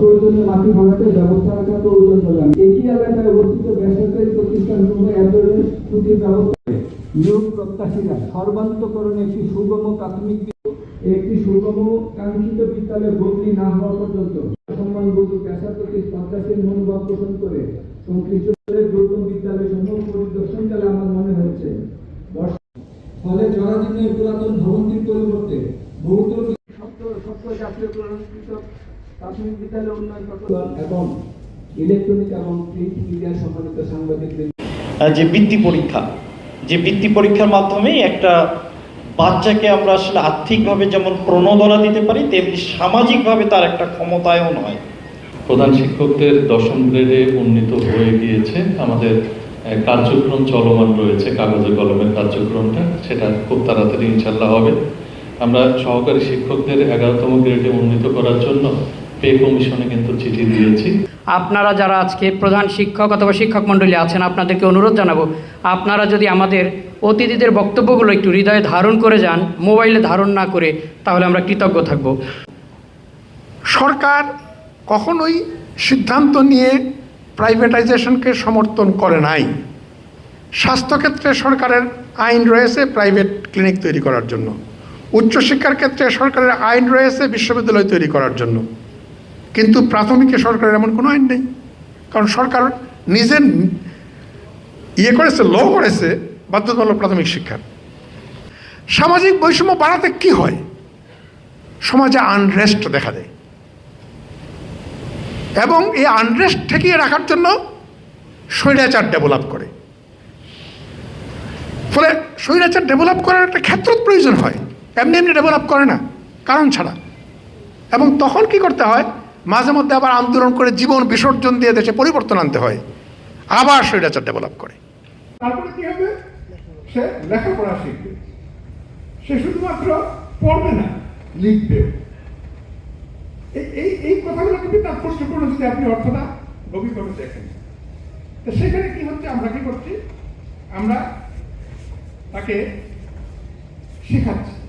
প্রয়োজনে মাটি ভাড়াতে ব্যবস্থা রাখা প্রয়োজন আমি একই এলাকায় অবস্থিত বেসরকারি প্রতিষ্ঠানসমূহে এ ধরনের ছুটির ব্যবস্থা নিয়োগ প্রত্যাশীরা সর্বান্তকরণে একটি সুগম প্রাথমিক একটি সুগম কাঙ্ক্ষিত বিদ্যালয়ে বদলি না হওয়া পর্যন্ত পেশার প্রতি শ্রদ্ধাশীল মনোভাব পোষণ করে সংশ্লিষ্ট দুর্গম বিদ্যালয় সমূহ পরিদর্শনকালে আমার মনে হয়েছে ফলে জরাজীর্ণের পুরাতন ভবনটির পরিবর্তে বহুতল সত্য সত্য জাতীয় প্রাথমিক বিদ্যালয় উন্নয়ন প্রকল্প এবং ইলেকট্রনিক এবং প্রিন্ট মিডিয়া সম্মানিত সাংবাদিকদের যে বৃত্তি পরীক্ষা যে বৃত্তি পরীক্ষার মাধ্যমে একটা বাচ্চাকে আমরা আসলে আর্থিকভাবে যেমন প্রণোদনা দিতে পারি তেমনি সামাজিকভাবে তার একটা ক্ষমতায়ন হয়। প্রধান শিক্ষকদের দশম গ্রেডে উন্নীত হয়ে গিয়েছে। আমাদের কার্যক্রম চলমান রয়েছে কাগজে কলমের কার্যক্রমটা। সেটা খুব তাড়াতাড়ি ইনশাল্লাহ হবে। আমরা সহকারী শিক্ষকদের এগারোতম গ্রেডে উন্নীত করার জন্য পে কমিশনে কিন্তু চিঠি দিয়েছি। আপনারা যারা আজকে প্রধান শিক্ষক অথবা শিক্ষক মণ্ডলী আছেন আপনাদেরকে অনুরোধ জানাব আপনারা যদি আমাদের অতিথিদের বক্তব্যগুলো একটু হৃদয়ে ধারণ করে যান মোবাইলে ধারণ না করে তাহলে আমরা কৃতজ্ঞ থাকব। সরকার কখনোই সিদ্ধান্ত নিয়ে প্রাইভেটাইজেশনকে সমর্থন করে নাই। স্বাস্থ্যক্ষেত্রে সরকারের আইন রয়েছে প্রাইভেট ক্লিনিক তৈরি করার জন্য। উচ্চশিক্ষার ক্ষেত্রে সরকারের আইন রয়েছে বিশ্ববিদ্যালয় তৈরি করার জন্য। কিন্তু প্রাথমিকে সরকারের এমন কোনো আইন নেই। কারণ সরকার নিজে ইয়ে করেছে ল করেছে, বাধ্যতামূলক প্রাথমিক শিক্ষার সামাজিক বৈষম্য বাড়াতে কি হয়? সমাজে আনরেস্ট দেখা দেয়। এবং এই আনরেস্ট ঠেকিয়ে রাখার জন্য স্বৈরাচার ডেভেলপ করে। ফলে স্বৈরাচার ডেভেলপ করার একটা ক্ষেত্র প্রয়োজন হয়। এমনি এমনি ডেভেলপ করে না, কারণ ছাড়া। এবং তখন কি করতে হয়? মাঝে মধ্যে আবার আন্দোলন করে জীবন বিসর্জন দিয়ে দেশে পরিবর্তন আনতে হয়। আবার স্বৈরাচার ডেভেলপ করে। তারপরে কি হবে? সে লেখাপড়া শিখবে। সে শুধুমাত্র পড়বে না, লিখবে। এই- এই কথাগুলো কিন্তু তাৎপর্যপূর্ণ যদি আপনি অর্থটা গভীরভাবে দেখেন। তো সেখানে কি হচ্ছে? আমরা কি করছি? আমরা তাকে শেখাচ্ছি।